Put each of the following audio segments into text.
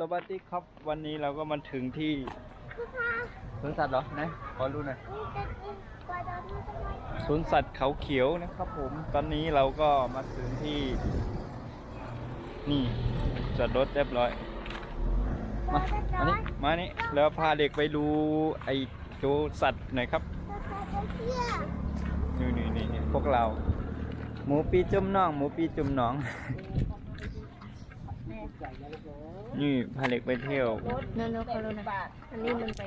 สวัสดีครับวันนี้เราก็มาถึงที่สวนสัตว์เหรอไหนขอรู้หน่อยสวนสัตว์เขาเขียวนะครับผมตอนนี้เราก็มาถึงที่ นี่จอดรถเรียบร้อย มาอันนี้มานี่แล้วพาเด็กไปดูไอ้โจสัตว์หน่อยครับนี่นี่นี่นี่พวกเรา หมูปีจุ่มน้อง หมูปีจุ่มน้อง นี่พาเด็กไปเที่ยวเร็วๆเขารู้นะอันนี้มันไป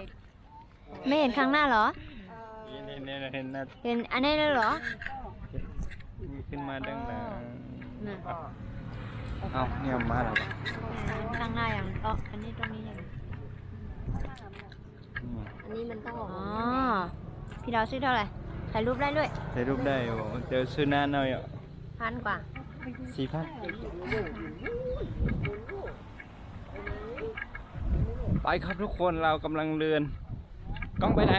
ไม่เห็นข้างหน้าเหรอ นี่นี่นี่เห็นนะเห็นอันนี้เลยเหรอ นี่ขึ้นมาดังนะน่ะเอาเนี่ยมาแล้วข้างหน้าอย่างอ๋ออันนี้ตรงนี้อย่างนี่อันนี้มันต้องออกอ๋อพี่ดาวซื้อเท่าไหร่ถ่ายรูปได้ด้วยถ่ายรูปได้โอ้เจอซื้อหน้าหน่อยอะพันกว่า สี่พันไปครับทุกคนเรากำลังเดินกล้องไปไหน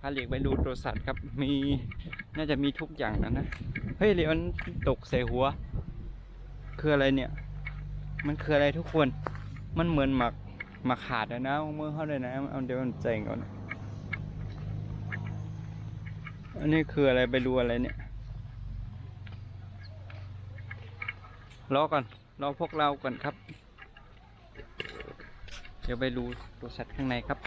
พาเลียกไปดูตัวสัตว์ครับมีน่าจะมีทุกอย่างนะนะเฮ้ยเดี๋ยมันตกใส่หัว คืออะไรเนี่ย มันคืออะไรทุกคน มันเหมือนหมักหมักขาดเลยนะมือเข้าเลยนะเอาเดี๋ยวมันเจ๋งก่อน อันนี้คืออะไรไปดูอะไรเนี่ยรอก่อนรอพวกเราก่อนครับ เดี๋ยวไปดูตัวสัตว์ข้างในครับ